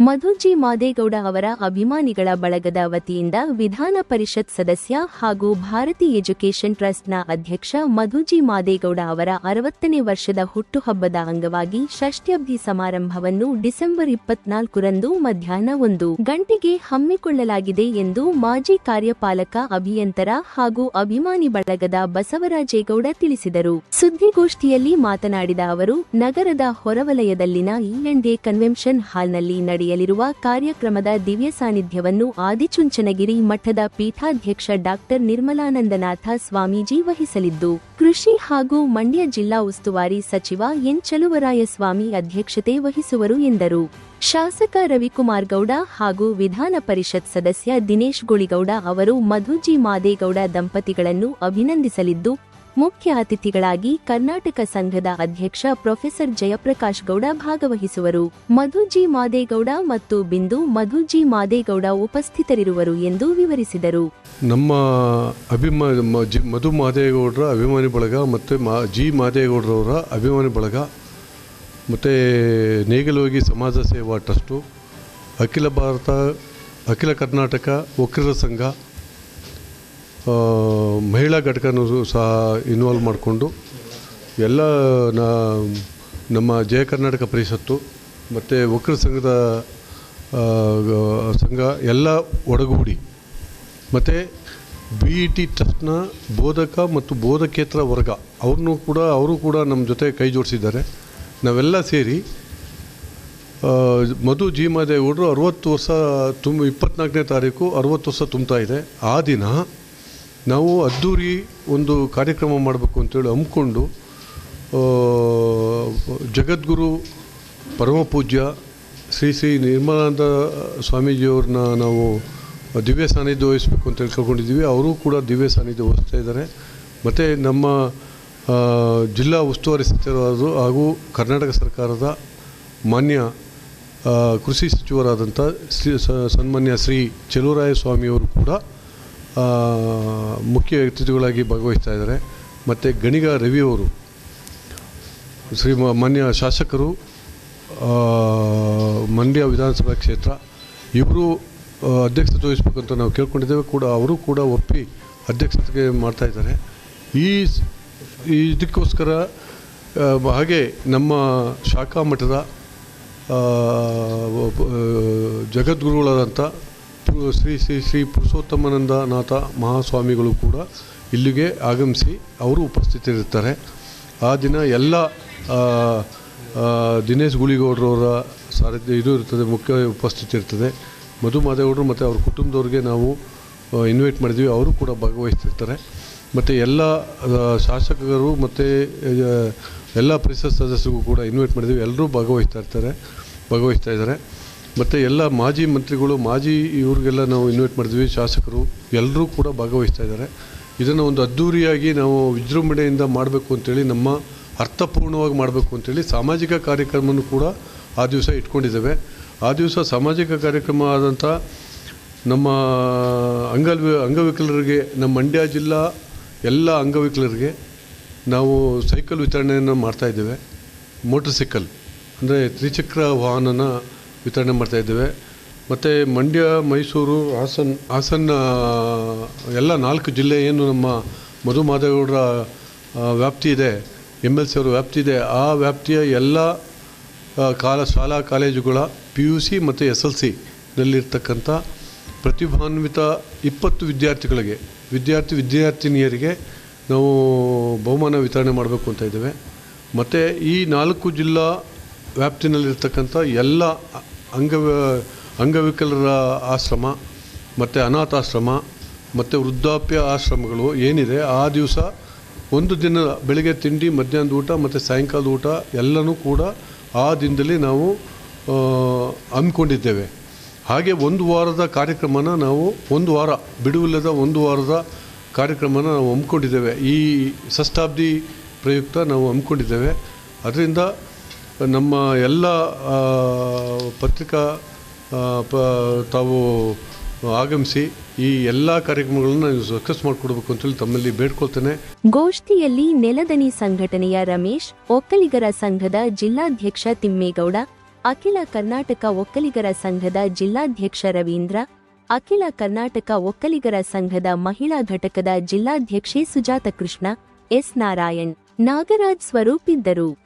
ಮಧುಜಿ ಮಾದೇಗೌಡ ಅವರ ಅಭಿಮಾನಿಗಳ ಬಳಗದ ವತಿಯಿಂದ ವಿಧಾನ ಪರಿಷತ್ ಸದಸ್ಯ ಹಾಗೂ ಭಾರತಿ ಎಜುಕೇಷನ್ ಟ್ರಸ್ಟ್ನ ಅಧ್ಯಕ್ಷ ಮಧುಜಿ ಮಾದೇಗೌಡ ಅವರ ಅರವತ್ತನೇ ವರ್ಷದ ಹುಟ್ಟುಹಬ್ಬದ ಅಂಗವಾಗಿ ಷಷ್ಠ್ಯಬ್ಧಿ ಸಮಾರಂಭವನ್ನು ಡಿಸೆಂಬರ್ ಇಪ್ಪತ್ನಾಲ್ಕರಂದು ಮಧ್ಯಾಹ್ನ ಒಂದು ಗಂಟೆಗೆ ಹಮ್ಮಿಕೊಳ್ಳಲಾಗಿದೆ ಎಂದು ಮಾಜಿ ಕಾರ್ಯಪಾಲಕ ಅಭಿಯಂತರ ಹಾಗೂ ಅಭಿಮಾನಿ ಬಳಗದ ಬಸವರಾಜೇಗೌಡ ತಿಳಿಸಿದರು. ಸುದ್ದಿಗೋಷ್ಠಿಯಲ್ಲಿ ಮಾತನಾಡಿದ ಅವರು, ನಗರದ ಹೊರವಲಯದಲ್ಲಿನ ಇಎಂಡೆ ಕನ್ವೆನ್ಷನ್ ಹಾಲ್ನಲ್ಲಿ ನಡೆಯಲಿರುವ ಕಾರ್ಯಕ್ರಮದ ದಿವ್ಯ ಸಾನ್ನಿಧ್ಯವನ್ನು ಆದಿಚುಂಚನಗಿರಿ ಮಠದ ಪೀಠಾಧ್ಯಕ್ಷ ಡಾಕ್ಟರ್ ನಿರ್ಮಲಾನಂದನಾಥ ಸ್ವಾಮೀಜಿ ವಹಿಸಲಿದ್ದು, ಕೃಷಿ ಹಾಗೂ ಮಂಡ್ಯ ಜಿಲ್ಲಾ ಉಸ್ತುವಾರಿ ಸಚಿವ ಎನ್ ಚಲುವರಾಯಸ್ವಾಮಿ ಅಧ್ಯಕ್ಷತೆ ವಹಿಸುವರು ಎಂದರು. ಶಾಸಕ ರವಿಕುಮಾರ್ ಗೌಡ ಹಾಗೂ ವಿಧಾನ ಪರಿಷತ್ ಸದಸ್ಯ ದಿನೇಶ್ ಗುಳಿಗೌಡ ಅವರು ಮಧುಜಿ ಮಾದೇಗೌಡ ದಂಪತಿಗಳನ್ನು ಅಭಿನಂದಿಸಲಿದ್ದು ಮುಖ್ಯ ಅತಿಥಿಗಳಾಗಿ ಕರ್ನಾಟಕ ಸಂಘದ ಅಧ್ಯಕ್ಷ ಪ್ರೊಫೆಸರ್ ಜಯಪ್ರಕಾಶ್ ಗೌಡ ಭಾಗವಹಿಸುವರು. ಮಧುಜಿ ಮಾದೇಗೌಡ ಮತ್ತು ಬಿಂದು ಮಧುಜಿ ಮಾದೇಗೌಡ ಉಪಸ್ಥಿತರಿರುವರು ಎಂದು ವಿವರಿಸಿದರು. ನಮ್ಮ ಅಭಿಮಾನ ಮಧು ಮಾದೇಗೌಡರ ಅಭಿಮಾನಿ ಬಳಗ ಮತ್ತು ಜಿ ಮಾದೇಗೌಡರವರ ಅಭಿಮಾನಿ ಬಳಗ ಮತ್ತು ನೇಗಲೋಗಿ ಸಮಾಜ ಸೇವಾ ಟ್ರಸ್ಟು, ಅಖಿಲ ಭಾರತ, ಅಖಿಲ ಕರ್ನಾಟಕ ವಕೀಲರ ಸಂಘ ಮಹಿಳಾ ಘಟಕನೂ ಸಹ ಇನ್ವಾಲ್ವ್ ಮಾಡಿಕೊಂಡು ಎಲ್ಲ ನಮ್ಮ ಜಯ ಕರ್ನಾಟಕ ಪರಿಷತ್ತು ಮತ್ತು ವಕ್ರ ಸಂಘದ ಸಂಘ ಎಲ್ಲ ಒಡಗೂಡಿ ಮತ್ತು ಬಿ ಇ ಟಿ ಟ್ರಸ್ಟ್ನ ಬೋಧಕ ಮತ್ತು ಬೋಧಕೇತರ ವರ್ಗ ಅವ್ರನ್ನೂ ಕೂಡ, ಅವರು ಕೂಡ ನಮ್ಮ ಜೊತೆ ಕೈ ಜೋಡಿಸಿದ್ದಾರೆ. ನಾವೆಲ್ಲ ಸೇರಿ ಮಧು ಜಿ ಮಾದೇಗೌಡರು ಅರುವತ್ತು ವರ್ಷ ತುಂಬ, ಇಪ್ಪತ್ನಾಲ್ಕನೇ ತಾರೀಕು ಅರುವತ್ತು ವರ್ಷ ತುಂಬ್ತಾ ಇದೆ. ಆ ದಿನ ನಾವು ಅದ್ದೂರಿ ಒಂದು ಕಾರ್ಯಕ್ರಮ ಮಾಡಬೇಕು ಅಂತೇಳಿ ಹಮ್ಮಿಕೊಂಡು ಜಗದ್ಗುರು ಪರಮ ಪೂಜ್ಯ ಶ್ರೀ ಶ್ರೀ ನಿರ್ಮಲಾನಂದ ಸ್ವಾಮೀಜಿಯವ್ರನ್ನ ನಾವು ದಿವ್ಯ ಸಾನ್ನಿಧ್ಯ ವಹಿಸಬೇಕು ಅಂತ ತಿಳ್ಕೊಂಡಿದ್ದೀವಿ ಅವರು ಕೂಡ ದಿವ್ಯ ಸಾನ್ನಿಧ್ಯ ವಹಿಸ್ತಾ ಇದ್ದಾರೆ. ಮತ್ತು ನಮ್ಮ ಜಿಲ್ಲಾ ಉಸ್ತುವಾರಿ ಸಚಿವರಾದರು ಹಾಗೂ ಕರ್ನಾಟಕ ಸರ್ಕಾರದ ಮಾನ್ಯ ಕೃಷಿ ಸಚಿವರಾದಂಥ ಶ್ರೀ ಸನ್ಮಾನ್ಯ ಶ್ರೀ ಚೆಲುವರಾಯ ಸ್ವಾಮಿಯವರು ಕೂಡ ಮುಖ್ಯ ಅತಿಥಿಗಳಾಗಿ ಭಾಗವಹಿಸ್ತಾ ಇದ್ದಾರೆ. ಮತ್ತು ಗಣಿಗ ರವಿಯವರು ಶ್ರೀ ಮಾನ್ಯ ಶಾಸಕರು ಮಂಡ್ಯ ವಿಧಾನಸಭಾ ಕ್ಷೇತ್ರ ಇಬ್ಬರು ಅಧ್ಯಕ್ಷತೆ ವಹಿಸಬೇಕು ಅಂತ ನಾವು ಕೇಳ್ಕೊಂಡಿದ್ದೇವೆ. ಕೂಡ ಅವರು ಕೂಡ ಒಪ್ಪಿ ಅಧ್ಯಕ್ಷತೆಗೆ ಮಾಡ್ತಾ ಇದ್ದಾರೆ. ಈ ಇದಕ್ಕೋಸ್ಕರ ಹಾಗೆ ನಮ್ಮ ಶಾಖಾ ಮಠದ ಜಗದ್ಗುರುಗಳಾದಂಥ ಶ್ರೀ ಶ್ರೀ ಶ್ರೀ ಪುರುಷೋತ್ತಮಾನಂದನಾಥ ಮಹಾಸ್ವಾಮಿಗಳು ಕೂಡ ಇಲ್ಲಿಗೆ ಆಗಮಿಸಿ ಅವರು ಉಪಸ್ಥಿತರಿರ್ತಾರೆ. ಆ ದಿನ ಎಲ್ಲ ದಿನೇಶ್ ಗುಳಿಗೌಡರವರ ಸಾರಥ್ಯ ಇದು ಇರ್ತದೆ, ಮುಖ್ಯ ಉಪಸ್ಥಿತಿ ಇರ್ತದೆ ಮಧು ಮಾದೇಗೌಡರು ಮತ್ತು ಅವ್ರ ಕುಟುಂಬದವ್ರಿಗೆ ನಾವು ಇನ್ವೈಟ್ ಮಾಡಿದ್ವಿ. ಅವರು ಕೂಡ ಭಾಗವಹಿಸ್ತಿರ್ತಾರೆ. ಮತ್ತು ಎಲ್ಲ ಶಾಸಕರು ಮತ್ತು ಎಲ್ಲ ಪರಿಷತ್ ಸದಸ್ಯರಿಗೂ ಕೂಡ ಇನ್ವೈಟ್ ಮಾಡಿದ್ವಿ. ಎಲ್ಲರೂ ಭಾಗವಹಿಸ್ತಾ ಇರ್ತಾರೆ, ಭಾಗವಹಿಸ್ತಾ ಇದ್ದಾರೆ. ಮತ್ತು ಎಲ್ಲ ಮಾಜಿ ಮಂತ್ರಿಗಳು, ಮಾಜಿ ಇವ್ರಿಗೆಲ್ಲ ನಾವು ಇನ್ವೈಟ್ ಮಾಡಿದ್ವಿ, ಶಾಸಕರು ಎಲ್ಲರೂ ಕೂಡ ಭಾಗವಹಿಸ್ತಾ ಇದ್ದಾರೆ. ಇದನ್ನು ಒಂದು ಅದ್ಧೂರಿಯಾಗಿ ನಾವು ವಿಜೃಂಭಣೆಯಿಂದ ಮಾಡಬೇಕು ಅಂತೇಳಿ, ನಮ್ಮ ಅರ್ಥಪೂರ್ಣವಾಗಿ ಮಾಡಬೇಕು ಅಂತೇಳಿ ಸಾಮಾಜಿಕ ಕಾರ್ಯಕ್ರಮವನ್ನು ಕೂಡ ಆ ದಿವಸ ಇಟ್ಕೊಂಡಿದ್ದೇವೆ. ಆ ದಿವಸ ಸಾಮಾಜಿಕ ಕಾರ್ಯಕ್ರಮ ಆದಂಥ ನಮ್ಮ ಅಂಗಲ್ ಅಂಗವಿಕಲರಿಗೆ, ನಮ್ಮ ಮಂಡ್ಯ ಜಿಲ್ಲಾ ಎಲ್ಲ ಅಂಗವಿಕಲರಿಗೆ ನಾವು ಸೈಕಲ್ ವಿತರಣೆಯನ್ನು ಮಾಡ್ತಾಯಿದ್ದೇವೆ ಮೋಟರ್ ಸೈಕಲ್ ಅಂದರೆ ತ್ರಿಚಕ್ರ ವಾಹನನ ವಿತರಣೆ ಮಾಡ್ತಾಯಿದ್ದೇವೆ ಮತ್ತು ಮಂಡ್ಯ, ಮೈಸೂರು, ಹಾಸನ್, ಹಾಸನ ಎಲ್ಲ ನಾಲ್ಕು ಜಿಲ್ಲೆ ಏನು ನಮ್ಮ ಮಧು ಮಾದೇಗೌಡರ ವ್ಯಾಪ್ತಿ ಇದೆ ಎಂ ಎಲ್ ಸಿ ಅವರ ವ್ಯಾಪ್ತಿ ಇದೆ, ಆ ವ್ಯಾಪ್ತಿಯ ಎಲ್ಲ ಕಾಲ, ಶಾಲಾ ಕಾಲೇಜುಗಳ ಪಿ ಯು ಸಿ ಮತ್ತು ಎಸ್ ಎಲ್ ಸಿನಲ್ಲಿರ್ತಕ್ಕಂಥ ಪ್ರತಿಭಾನ್ವಿತ ಇಪ್ಪತ್ತು ವಿದ್ಯಾರ್ಥಿಗಳಿಗೆ, ವಿದ್ಯಾರ್ಥಿ ವಿದ್ಯಾರ್ಥಿನಿಯರಿಗೆ ನಾವು ಬಹುಮಾನ ವಿತರಣೆ ಮಾಡಬೇಕು ಅಂತ ಇದ್ದೇವೆ. ಮತ್ತು ಈ ನಾಲ್ಕು ಜಿಲ್ಲಾ ವ್ಯಾಪ್ತಿನಲ್ಲಿರ್ತಕ್ಕಂಥ ಎಲ್ಲ ಅಂಗವ ಅಂಗವಿಕಲರ ಆಶ್ರಮ, ಮತ್ತು ಅನಾಥಾಶ್ರಮ, ಮತ್ತು ವೃದ್ಧಾಪ್ಯ ಆಶ್ರಮಗಳು ಏನಿದೆ, ಆ ದಿವಸ ಒಂದು ದಿನ ಬೆಳಗ್ಗೆ ತಿಂಡಿ, ಮಧ್ಯಾಹ್ನದ ಊಟ, ಮತ್ತು ಸಾಯಂಕಾಲದ ಊಟ ಎಲ್ಲನೂ ಕೂಡ ಆ ದಿನದಲ್ಲಿ ನಾವು ಹಮ್ಮಿಕೊಂಡಿದ್ದೇವೆ. ಹಾಗೆ ಒಂದು ವಾರದ ಕಾರ್ಯಕ್ರಮನ ನಾವು ಒಂದು ವಾರ, ಬಿಡುವಿಲ್ಲದ ಒಂದು ವಾರದ ಕಾರ್ಯಕ್ರಮನ ನಾವು ಹಮ್ಮಿಕೊಂಡಿದ್ದೇವೆ. ಈ ಷಷ್ಠಾಬ್ದಿ ಪ್ರಯುಕ್ತ ನಾವು ಹಮ್ಮಿಕೊಂಡಿದ್ದೇವೆ. ಅದರಿಂದ ನಮ್ಮ ಎಲ್ಲ ಪತ್ರಿಕಾ ಪ, ತಾವು ಆಗಮಿಸಿ ಈ ಎಲ್ಲ ಕಾರ್ಯಕ್ರಮಗಳನ್ನು ಸಕ್ಸಸ್ ಮಾಡಿಕೊಡ್ಬೇಕು ಅಂತೇಳಿ ತಮ್ಮಲ್ಲಿ ಬೇಡ್ಕೊಳ್ತೇನೆ. ಗೋಷ್ಠಿಯಲ್ಲಿ ನೆಲದನಿ ಸಂಘಟನೆಯ ರಮೇಶ್, ಒಕ್ಕಲಿಗರ ಸಂಘದ ಜಿಲ್ಲಾಧ್ಯಕ್ಷ ತಿಮ್ಮೇಗೌಡ, ಅಖಿಲ ಕರ್ನಾಟಕ ಒಕ್ಕಲಿಗರ ಸಂಘದ ಜಿಲ್ಲಾಧ್ಯಕ್ಷ ರವೀಂದ್ರ, ಅಖಿಲ ಕರ್ನಾಟಕ ಒಕ್ಕಲಿಗರ ಸಂಘದ ಮಹಿಳಾ ಘಟಕದ ಜಿಲ್ಲಾಧ್ಯಕ್ಷೆ ಸುಜಾತ ಕೃಷ್ಣ, ಎಸ್ ನಾರಾಯಣ್, ನಾಗರಾಜ್ ಸ್ವರೂಪ್ ಇದ್ದರು.